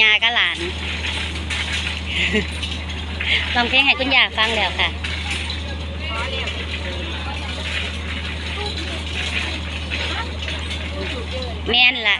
ยากับหลานลองเพลงให้คุณยาฟังแล้วค่ะแม่นล่ะ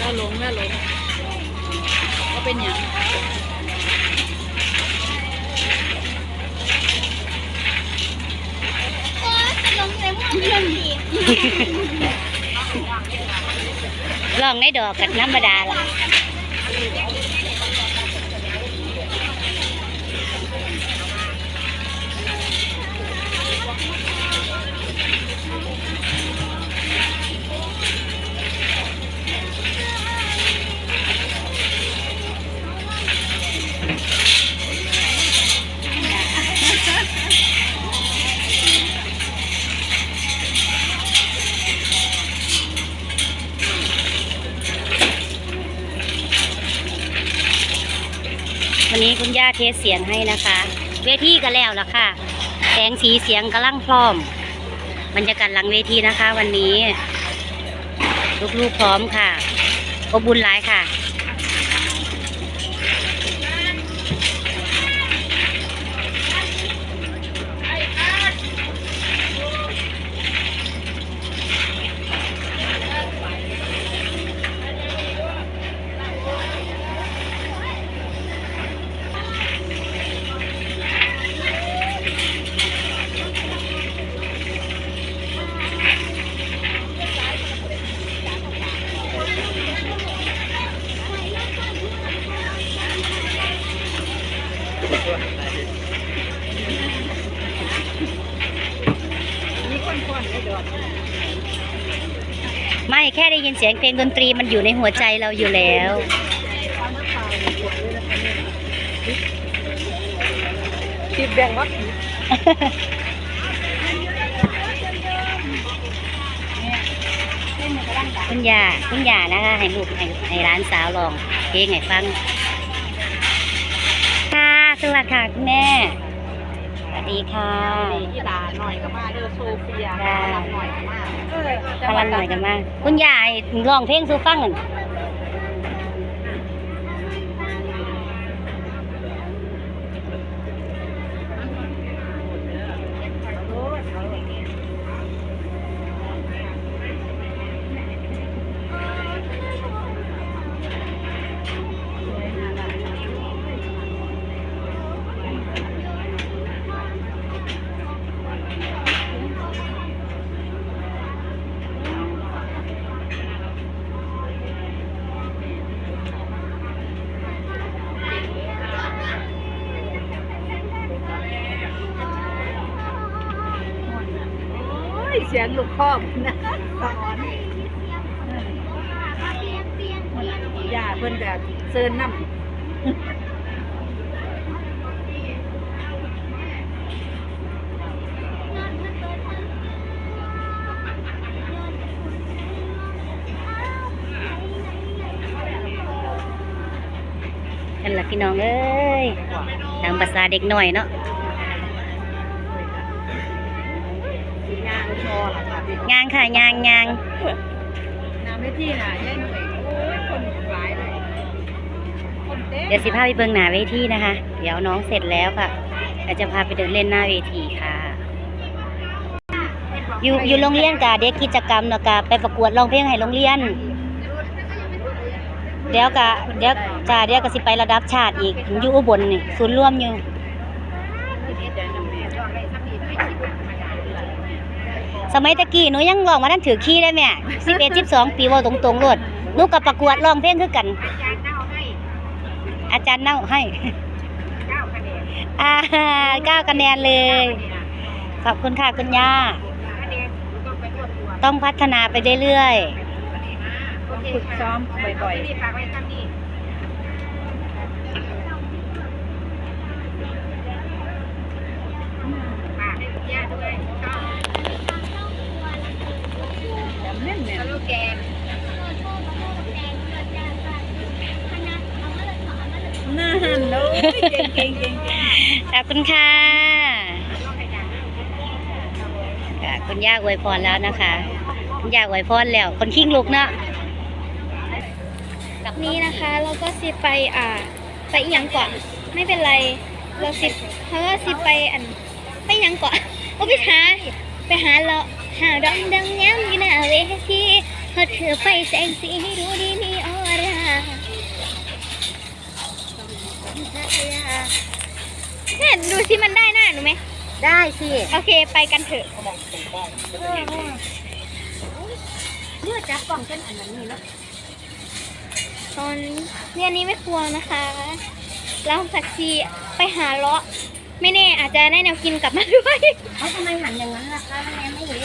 น่าลงน่าลงก็เป็นอย่างล ลองในดอกกับธรรมดาล่ะ สเสียงให้นะคะ เวทีก็แล้วละค่ะแสงสีเสียงกำลังพร้อมบรรยากาศหลังเวทีนะคะ วันนี้ ลูกๆพร้อมค่ะอบบุญหลายค่ะ ไม่แค่ได้ยินเสียงเพลงดนตรีมันอยู่ในหัวใจเราอยู่แล้วติดแบ่งวัดคุณยาคุณยานะคะให้ลูกให้ให้ร้านสาวลองเพลงให้ฟัง ค่ะ สวัสดีค่ะคุณแม่สวัส ดีค่ะอีหลาหน่อยก็มาเด้อโซเฟียได้พลังหน่อยก็มาเออพลังหน่อยกันมาก คุณยายร้องเพลงสู่ฟังกันโอ้ย เสียงลูกครอบนะสอนย่าเพิ่นแบบเซินน้ำนั่นแหละพี่น้องเอ้ยตามภาษาเด็กหน่อยเนาะ ยางชอล่ะค่ะพี่ยางค่ะยางยางน้ำไม่ที่น่ะยายหน่อยโอ้ยคนหลายเลยคนเต็มเดี๋ยวสิพาไปเบิ่งหน้าเวทีนะคะ เดี๋ยวน้องเสร็จแล้วค่ะเดี๋ยวจะพาไปเดินเล่นหน้าเวทีค่ะ อยู่อยู่โรงเรียนกะเด็กกิจกรรมเนาะกะไปประกวดร้องเพลงให้โรงเรียน เดี๋ยวกะเดี๋ยวจ้าเดี๋ยวก็สิไประดับชาติอีกอยู่อุบลนี่ศูนย์รวมอยู่ สมัยตะกี้หนูยังร้องมาทันถือขี้ได้แม่สิบเอ็ดสิบสองปีเว่าตรงๆโลดหนูกับประกวดร้องเพลงคือกัน อาจารย์เน่าให้อ่าเก้าคะแนนเลย ขอบคุณค่ะคุณย่า ต้องพัฒนาไปเรื่อยฝึกซ้อมบ่อยๆจำแม่นแม่นน่าหันเลยเก่งเก่งเก่งเก่งๆขอบคุณค่ะค่ะคุณย่าอวยพรแล้วนะคะ คุณย่าอวยพรแล้ว คนขิ้งลุกเนาะนี้นะคะเราก็สิไปอ่า ไปอีหยังก่อนไม่เป็นไร เราสิเขาก็สิไปอันไปอีหยังก่อนก็ไปหาไปหาเราะหาดองดังย้ำอยู่หน้าเวที ฮอดถือไฟแสงสีให้ดูดีมีออร่าเนี่ยดูสิมันได้หน้าหนูไหม ได้สิโอเคไปกันเถอะเมื่อจับกล่องเป็นอันนั้นนี่แล้วตอนเรียนนี้ไม่ควรนะคะเราสักทีไปหาเลาะ ไม่แน่อาจจะได้แนวกินกลับมาด้วย เขาทำไมหันอย่างนั้นล่ะคะแม่ไม่เห็น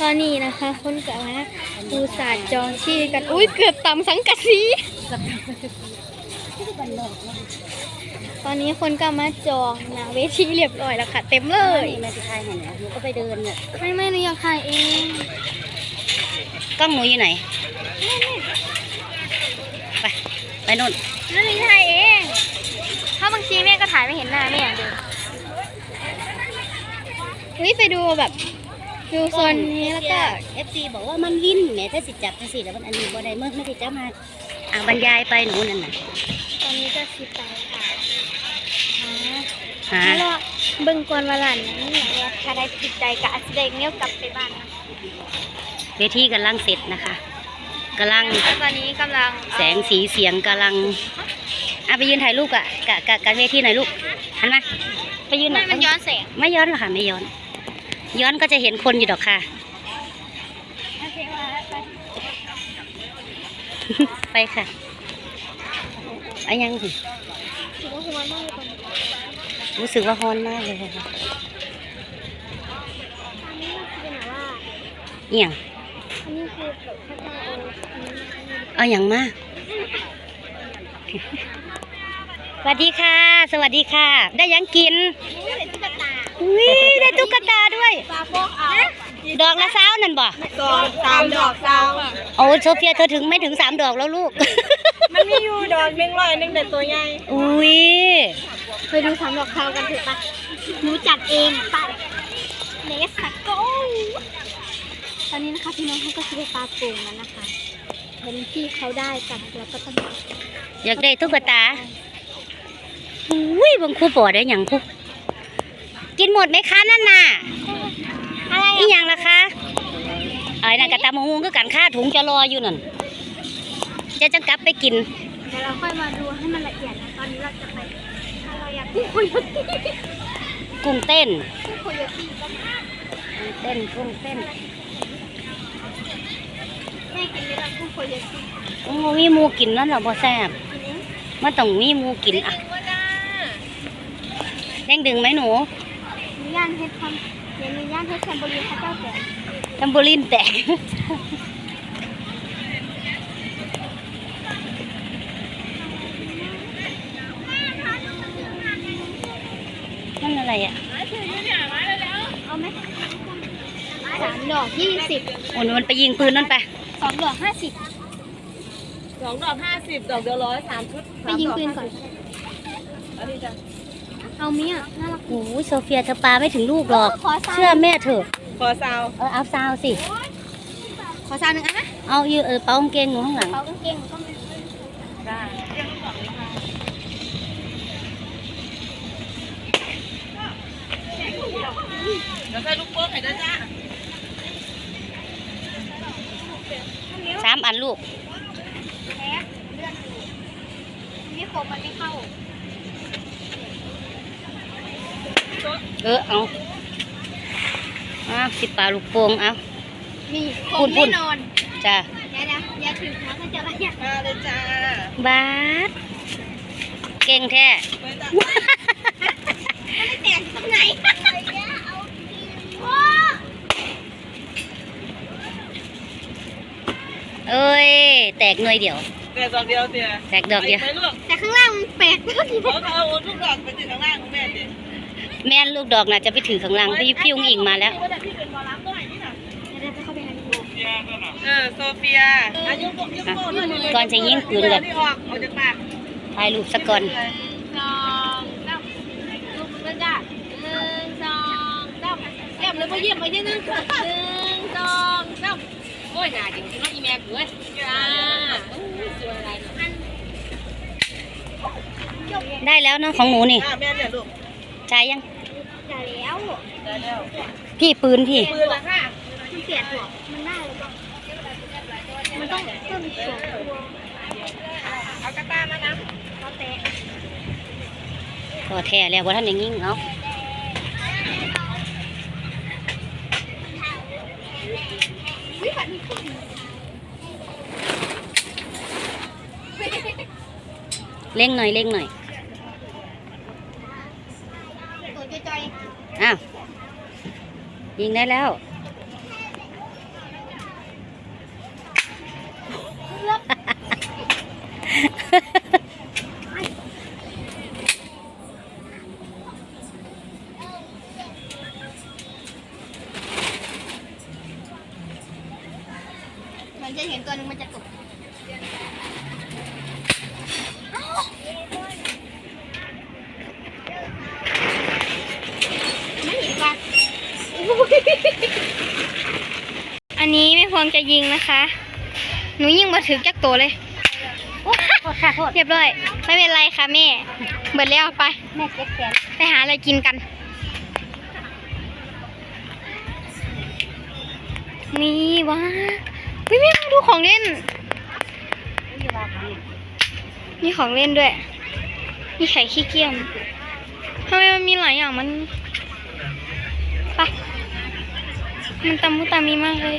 ตอนนี้นะคะ คนกะว่าอุตส่าห์จองที่กัน อุ้ยเกือบต่ำสังกะสี ตอนนี้คนก็มาจองนะเวทีเรียบร้อยแล้วค่ะ เต็มเลเอ้ยย แม่จะทายเห็นเนี่ยหนูก็ไปเดินเนี่ยไม่ไม่หนูอยากถ่ายเองกล้องหนูอยู่ไหน ไป ไปนู่นนั่นหนูถ่ายเองถ้าบางทีแม่ก็ถ่ายไม่เห็นหน้าแม่เดินเฮ้ยไปดูแบบ ดูโซนนี้แล้วก็เอฟซีบอกว่ามันวินแหม่ถ้าสิจับจังสิแล้วมันอันนี้บ่ได้เมื่อไม่ได้จับมาอ่าบรรยายไปหนูนั่นน่ะตอนนี้ก็สิไปค่ะหาแล้วก็เบิ่งกวนวาลันนี่แหละว่าถ้าได้ติดใจก็อาจจะได้เงี้ยวกลับไปบ้านนะเวทีกำลังเสร็จนะคะกำลังแล้วตอนนี้กำลังแสงสีเสียงกำลังอะไปยืนถ่ายรูปกะกะกะกะเวทีหน่อยลูกหันมาไปยืนหน่ไม่อยมันย้อนแสงไม่ย้อนหรอกค่ะไม่ย้อน ย้อนก็จะเห็นคนอยู่ดอกค่ะ ไปค่ะอะยังสิถือว่าหัวมากเลยตอนนี้รู้สึกว่าฮอนมากเลยค่ะตอนนี้มันคือแบบว่าเอียงอันนี้คือแบบเขาจะเอาอันนี้มาให้ดูเอาอย่างมากสวัสดีค่ะ สวัสดีค่ะ ได้ยังกินนี่เป็นตุ๊กตาอุ้ยได้ตุ๊กตาด้ว ยปลาโป๊กเอาดอกละสาวนั่นบ่สองสามดอกสาวโอ้โซเฟียเธอถึงไม่ถึงสามดอกแล้วลูก มันมีอยู่ดอกหนึ่งร้อยหนึ่งแต่ตัวใหญ่ อุ้ยไปดูสามดอกเทากันเถอะปะหนูจัดเองไปเลสโกตอนนี้นะคะพี่น้องเขาก็ซื้อปลาปูนั้นนะคะเห็นที่เขาได้กันแล้วก็ต้องอยากได้ตุ๊กตาอุ้ยบางครูปอได้อย่างครูกินหมดไหมคะนั่นน่ะ อะไรอีหยังล่ะคะไอ้นั่นกระตามะฮุงก็กันค่าถุงจะรออยู่นั่นจะจะกลับไปกินเดี๋ยวเราค่อยมาดูให้มันละเอียดนะตอนนี้เราจะไปถ้าเราอยากกุ้งโคโยตี้กุ้งเต้นกุ้งโคโยตี้ก็มากุ้งเต้นกุ้งเต้นแม่กินไหมล่ะกุ้งโคโยตี้โอ้มีหมูกินนั่นเหรอบ่แซ่บกินเองมันต้องมีหมูกินอะแดงดึงไหมหนูมีย่านเฮ็ดคำเดี๋ยวมีย่านเฮ็ดแคมเบอรีเขาเจ้าแก่ทัมโบลินแตกนั่นอะไรอะเอาไหมสามดอกยี่สิบโอ้ยมันไปยิงปืนนั่นไปสองดอกห้าสิบสองดอกห้าสิบดอกเดียวร้อยสามชุดไปยิงปืนก่อนอันนี้จ้ะ เอาเมียน่ารักโอ้ยโซเฟียเธอปาไม่ถึงลูกหรอก ขอซาวเชื่อแม่เถอะ ขอซาวเออเอาซาวสิ ขอซาวหนึ่งอันนะเอาอยู่เออเป้ากางเกงหนูข้างหลัง เขากางเกงก็มีได้เดี๋ยวใส่ลูกโป่งให้ด้วยจ้าสามอันลูกนี่คมมันไม่เข้า เออเอาอะสิปลาลูกโป่งเอานี่คปุ่มนปุ่แน่นนอนจ้ะเดี๋ยวนะอย่าถึงนะก็จะละเอียดมาเลยจ้าบาสเก่งแท้ไปจ้าไม่แตกตรงไหนโอ้เอ้ย แตกหน่วยเดียว แต่ดอกเดียวเดียวแตกดอกเดียวไปลูกแต่ข้างล่างมันแปลกมากเลยเขาเอาลูกดอกไปติดข้างล่างของแม่ดิ แม่นลูกดอกน่ะจะไปถือข้างหลังพี่พี่ยุงอิงมาแล้วพี่เป็นหมอลำด้วยนี่น่ะเดี๋ยวไปเข้าไปหาดูเออโซเฟียอายุยุโก้ด้วยก่อนจะยิงปืนเลก่อยนที่ออกออกจากปากถ่ายรูปสักก่อน สองสามลูกมันจ้ะหนึ่งสองสามเยี่ยมเลยพ่อเยี่ยมไปที่หนึ่งหนึ่งสองสามโอ้ยหนาจริงๆเนาะอีแม่กูเอ้ยจ้าโอ้ยสวยอะไรเนาะได้แล้วเนาะของหนูนี่อ่าแม่เนี่ยลูก จ่ายยัง จ่ายแล้วได้แล้วพี่ปืนพี่ ปืนละค่ะมันเสียหัวมันได้หรือเปล่ามันต้องเพิ่มสองตัวเอากระต้ามานะเขาแตะก็แท้แล้วว่าท่านอย่างงี้เนาะวิบัติมีคนเร่งหน่อยเร่งหน่อย ตัวจอย อ้าวยิงได้แล้ว ๆมันจะเห็นตัวหนึงมันจะตกไม่เห็นว่าอันนี้ไม่พร้อมจะยิงนะคะ หนูยิงมา ถึงจักตัวเลยโอ้โทษค่ะโทษเรียบร้อย ไม่เป็นไรค่ะแม่เบิดแล้วไป แม่เจ็บแขนไปหาอะไรกินกัน นี่ว้าวิแม่มาดูของเล่นนี่ว่าของมีของเล่นด้วย มีไข่ขี้เกียจทำไมมันมีหลายอย่างมันไปะ มันตามุตามีมากเลย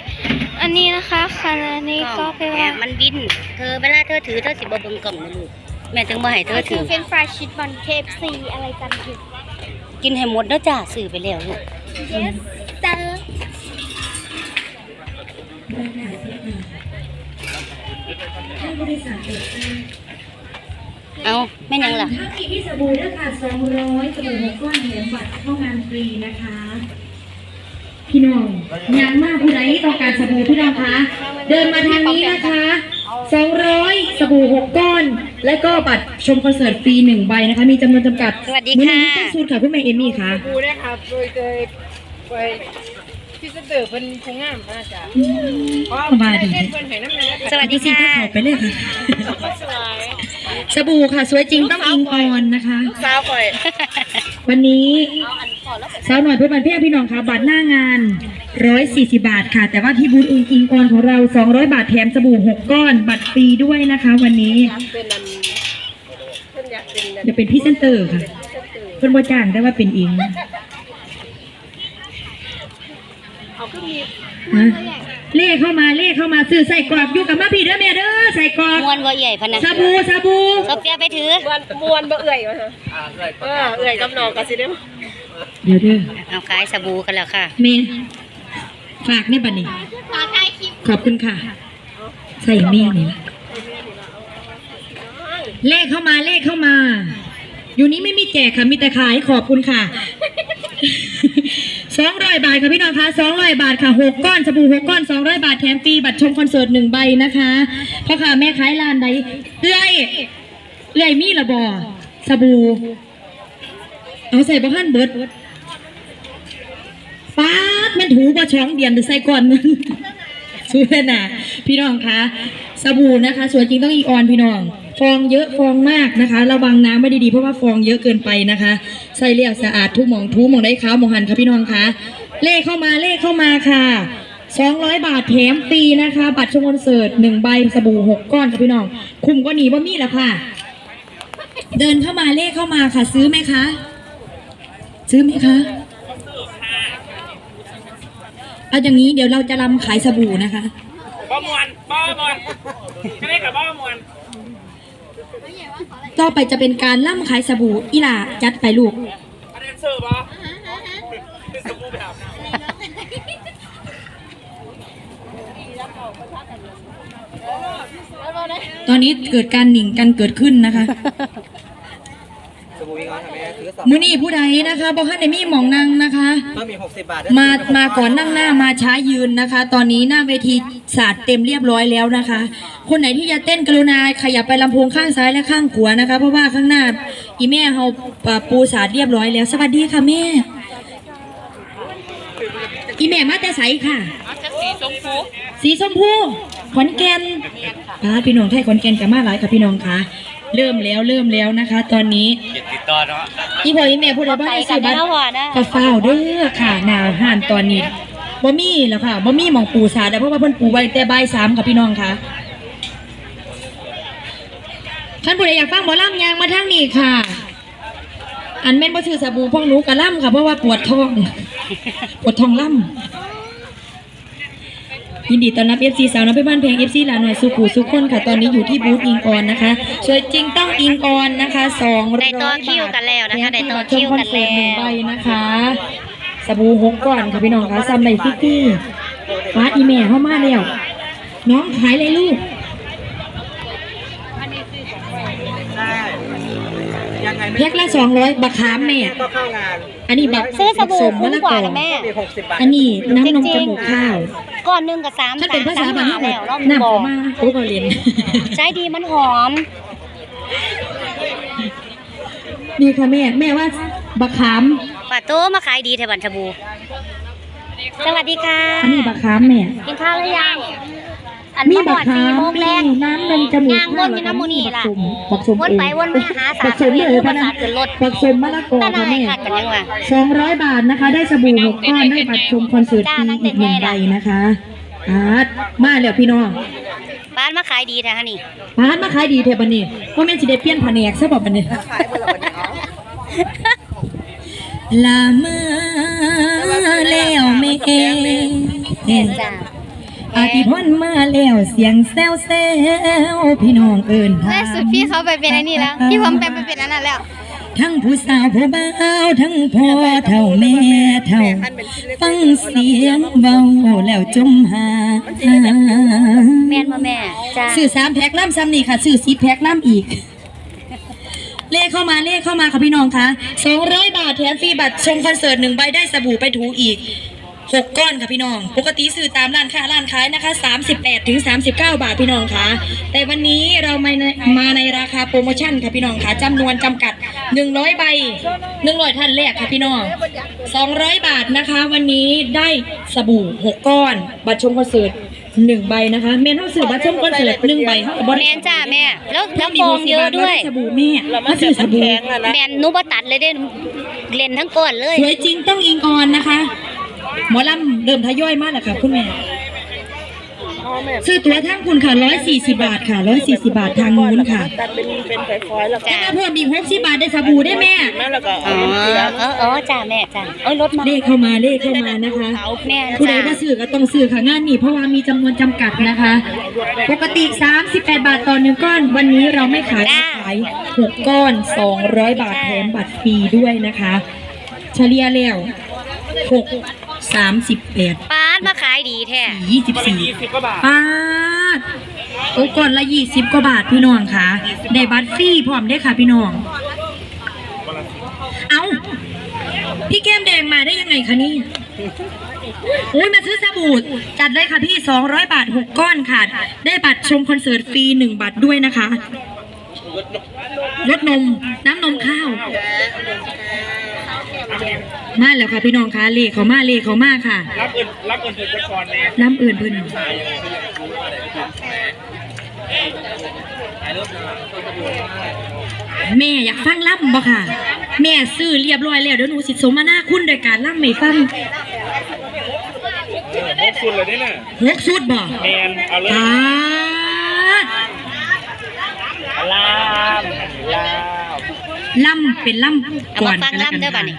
อันนี้นะคะคันอันนี้ก็ไปแหว่ามมันบิน เธอเวลาเธอถือเธอสิบ่เบิ่งกล่องนะลูกแม่จึงบ่ให้เธอถืคืออเฟรนฟรายชีสบอลเคฟซีอะไรกันอยู่กินให้หมดเด้อจ้าซื้อไปแล้วลูก yes sir เอาแม่นยังล่ะถ้ามีที่สบู่ด้วยค่ะ200สบู่หกก้อนแถมบัตรเข้างานฟรีนะคะ พี่น้องยางมากผู้ใดต้องการสบู่พี่น้องคะ เดินมาทางนี้นะคะ200สบู่หกก้อน และก็บัตรชมคอนเสิร์ตฟรีหนึ่งใบนะคะ มีจำนวนจำกัดสวัสดีมื้อค่ะนี้ต้องสูตรค่ะคุณแม่เอมี่ค่ะกูเนี่ยครับโดยเคยไปพี่เสดอเป็นคงงามนะจ๊ะเพราะสบายดีเล่นเป็นไหน้ำมันสวัสดีสิค่ะถ้าเขาไปเลยค่ะสวยสบู่ค่ะสวยจริงต้องอิงออนนะคะ สาวก่อยวันนี้ สาวหน่อยเพื่อนบ้านเพี่พี่น้องค่ะบัตรหน้างาน 140 บาทค่ะ แต่ว่าที่บูธอิงอิงออนของเรา 200 บาทแถมสบู่6ก้อน บัตรฟรีด้วยนะคะ วันนี้เป็นอันเพิ่นอยากเป็นอันจะเป็นพรี่เซนเตอร์ค่ะเพื่อนบ่จ้างได้ว่าเป็นอิงเอาขึ้นมีฮะเล่เข้ามาเล่เข้ามาซื้อใส่กรอบอยู่กับมาพี่เด้อแม่เด้อใส่กรอบมวนบ่ใหญ่พะนะสบู่สบู่โซเฟียไปถือมวนมวนบ่เอื่อยวะฮะเออเอื่อยกับน้องก็สิเด้อ เดี๋ยวเด้อเอาขายสบู่กันแล้วค่ะเมย์ฝากในบัตรนี้ ขอถ่ายคลิปขอบคุณค่ะ ใส่เมย์นี่ละเลขเข้ามาเลขเข้ามา อยู่นี้ไม่มีแจกค่ะมีแต่ขายขอบคุณค่ะสองร้อยบาทค่ะพี่น้องคะสองร้อยบาทค่ะหกก้อนสบู่หกก้อนสองร้อยบาทแถมฟรีบัตรชมคอนเสิร์ตหนึ่งใบนะคะพ่อค่ะแม่ขายร้านใดเอื้อยเอื้อยมีระบอสบู่ เอาใส่บ้านเบิดป๊ามันถูบ่ช้องเดียนหรือใส่ก่อนมึงสวยน่ะพี่น้องคะสบู่นะคะสวยจริงต้องอีออนพี่น้อง ฟองเยอะฟองมากนะคะ ระวังน้ำไม่ด้ดีเพราะว่าฟองเยอะเกินไปนะคะ ใส่เรียบสะอาดทุกหมองทูหมองได้ขาวหมองหันค่ะพี่น้องคะเลขเข้ามาเลขเข้ามาค่ะ200 บาทแถมฟรีนะคะ บัตรชมคอนเสิร์ตหนึ่งใบสบู่หกก้อนค่ะพี่น้อง คุมก็หนีว่ามีแล้วค่ะ เดินเข้ามาเลขเข้ามาค่ะ ซื้อไหมคะ ซื้อไหมคะเอาอย่างนี้เดี๋ยวเราจะรำขายสบู่นะคะบ้ามวนบ้ามวนไม่ได้กับบ้ามวนต่อไปจะเป็นการล่ำขายสบู่อีหล่าจัดไปลูกอันนี้เซอร์บ้าสบู่ไปอาบน้ำตอนนี้เกิดการหนิงกันเกิดขึ้นนะคะ สบู่อีกแล้วทำไมซื้อสองมื้อนี้ผู้ใดนะคะบอกให้ในมีหมองนั่งนะคะเพิ่มอีกหกสิบบาทมามาก่อนนั่งหน้ามาช้ายืนนะคะ ตอนนี้หน้าเวทีศาสตร์เต็มเรียบร้อยแล้วนะคะ คนไหนที่จะเต้นกรุณาขยับไปลำโพงข้างซ้ายและข้างขวานะคะ เพราะว่าข้างหน้าอีแม่เขาอ่าปูศาสตร์เรียบร้อยแล้ว สวัสดีค่ะแม่ อีแม่มาแต่ใสค่ะเอาจะสีชมพูสีชมพูขอนแก่นอ่าพี่น้องไทยขอนแก่นกันมาหลายค่ะพี่น้องค่ะ เริ่มแล้วเริ่มแล้วนะคะ ตอนนี้เกียรติดต่อเนาะอีพ่ออีแม่พูดได้บ้างไปไอ้กัสินบันะตรพ่อนะกาฟ้าวเด้อค่ะหนาวห่านตอนนี้บ่มีแล้วค่ะบ่มีหมองปูสาดเพราะว่าเพิ่นปูไว้แต่บ่ายสามค่ะพี่น้องค่ะท่านผู้ใดอยากฟังหมอลำยางมาทางนี้ค่ะ อันแม่นบ่ซื้อสบู่พวกหนูกะล่ำค่ะเพราะว่าปวดท้อง ปวดท้องล่ำ ยินดีต้อนรับ FC สาวน้อยเพื่อนบ้านเพลง FC หลานหน่อยสุขุสุขคนค่ะ ตอนนี้อยู่ที่บูธอิงออนนะคะสวยจริงต้องอิงออนนะคะ200ได้ต่อคิวกันแล้วนะคะได้ต่อคิวกันชมคอนเสิร์ตหนึ่งแล้วใบนะคะสบู่หกก่อนค่ะพี่น้องคะซัมไดฟิกกี้ฟ้าอีแม่เข้ามาแล้วน้องขายเลยลูก ยังไงไม่แพ็คละสองร้อยบักขามแม่ก็เข้างาน อันนี้บักซื้อสบู่สมคุ้มะมละกกว่าอนะแม่ มีหกสิบบาทอันนี้น้ำนมจจริงๆมูกข้าวก้อนหนึ่งกับสามถ้าเป็นภาษาสมบ้านหเราแล้วรอบน้ำบอเข้ากมาโอ้ก็เรียนใช้ดีมันหอม นี่ค่ะแม่แม่ว่าบักขามป่าโตมาขายดีแถวบันทบู สวัสดีค่ะ อันนี้บักขามแม่ กินข้าวหรือยัง อันมีมาบบัอกดขาสี่มโมงแรมีงน้ำนมจมูกย่างวนอยู่น้ำมูนี่ล่ะบักสมวนไปวนมาหาสารบักสมเลยเอพะอนะสารขึ้นรถบักสมมะละกอตาค่ะนายแม่ค่ะกันยังวะสองร้อยบาทนะคะ ได้สบู่หกก้อนได้บัตรชมคอนเสิร์ตฟรีอีกหนึ่งใบนะคะอาร์ตมาแล้วพี่น้องบ้านมาขายดีแท้ฮะนี่ร้านมาขายดีเทบันนี้ว่าแม่นสิได้เปลี่ยนแผนกซะบอกบันนี้ลามาแล้วแม่แม่นจ้า อาทิพนมาแล้วเสียงแซวแซวพี่น้องเอิญล่าสุดพี่เขาไปเป็นอันนี้แล้ว พี่ผมไปเป็นอันนั้นแล้ว ทั้งผู้สาวผู้บ่าวทั้งพ่อเท่าแม่เท่า ฟังเสียงเบาแล้วจมหาแม่นบ่แม่จ้าซื้อสามแพ็คล่ำซ้ำนี่ค่ะซื้อสี่แพ็คล่ำอีกเลขเข้ามาเลขเข้ามาค่ะพี่น้องคะสองร้อยบาทแถมฟรีบัตรชมคอนเสิร์ตหนึ่งใบได้สบู่ไปถูอีก หกก้อนค่ะพี่น้อง ปกติซื้อตามร้านค้าร้านขายนะคะ38ถึง39 บาทพี่น้องคะแต่วันนี้เรามาในมาในราคาโปรโมชั่นค่ะพี่น้องคะจำนวนจำกัด 100 ใบ100ท่านแรกค่ะพี่น้อง 200 บาทนะคะ วันนี้ได้สบู่ 6 ก้อน บัตรชมคอนเสิร์ตหนึ่งใบนะคะแม่นเท่าซื้อบัตรชมคอนเสิร์ตหนึ่งใบเท่ากับบริแม่นจ้าแม่ แล้วแล้วฟองเยอะด้วยสบู่แม่มาซื้อสบู่แม่นหนูบ่ตัดเลยเด้เล่นทั้งก้อนเลยสวยจริงต้องอิงออนนะคะ หมอลำเริ่มทยอยมากแล้วค่ะคุณแม่ซื้อตั๋วทั้งคุณค่ะ140บาทค่ะ140บาททางนู้นค่ะตัดเป็นเป็นฝอยๆแล้วก็ถ้าเพิ่มอีก60บาทได้สบู่ได้แม่แม่แล้วก็อ๋เอาออ๋ออ๋อจ้าแม่จ้าเอ้ยรถมาเลขเข้ามาเลขเข้ามานะคะแม่ผู้ใดจ้ามาซื้อก็ต้องซื้อค่ะงานนี้เพราะว่ามีจำนวนจำกัดนะคะ ปกติ38บาทต่อหนึ่งก้อน วันนี้เราไม่ขายเราขาย6ก้อน200บาทแถมบัตรฟรีด้วยนะคะ เฉลี่ยแล้ว 6 38ป้าดมาขายดีแท้ยี่สิบสี่ยี่สิบกว่าบาทบาทโอ้ก่อนละยี่สิบกว่าบาทพี่น้องค่ะ ได้บัตรฟรีพร้อมได้อค่ะพี่น้อง เอาพี่แก้มแดงมาได้ยังไงคะนี่โอ้ยมาซื้อสบู่จัดเลยค่ะพี่สองร้อยบาทหกก้อนค่ะ ได้บัตรชมคอนเสิร์ตฟรีหนึ่งบัตรด้วยนะคะรสนมน้ำนมข้าว มาแล้วค่ะพี่น้องค่ะเลขเขามาเลขเขามาค่ะ รับเงินรับเงินถึงก่อนแม่น้ำเอื่นเพิ่นแม่อยากฟังล่ำบ่ค่ะ แม่ซื้อเรียบร้อยแล้วเดี๋ยวหนูสิสมนาคุณโดยการล่ำไม่ฟังพกสุดเลยนี่น่ะหกสุดบ่แมนเอาเลยตาดลามลามล่ำเป็นล่ำเอาก่อมานฟังกันแล้วกัล่ำนเด้อบัดค่ะนี้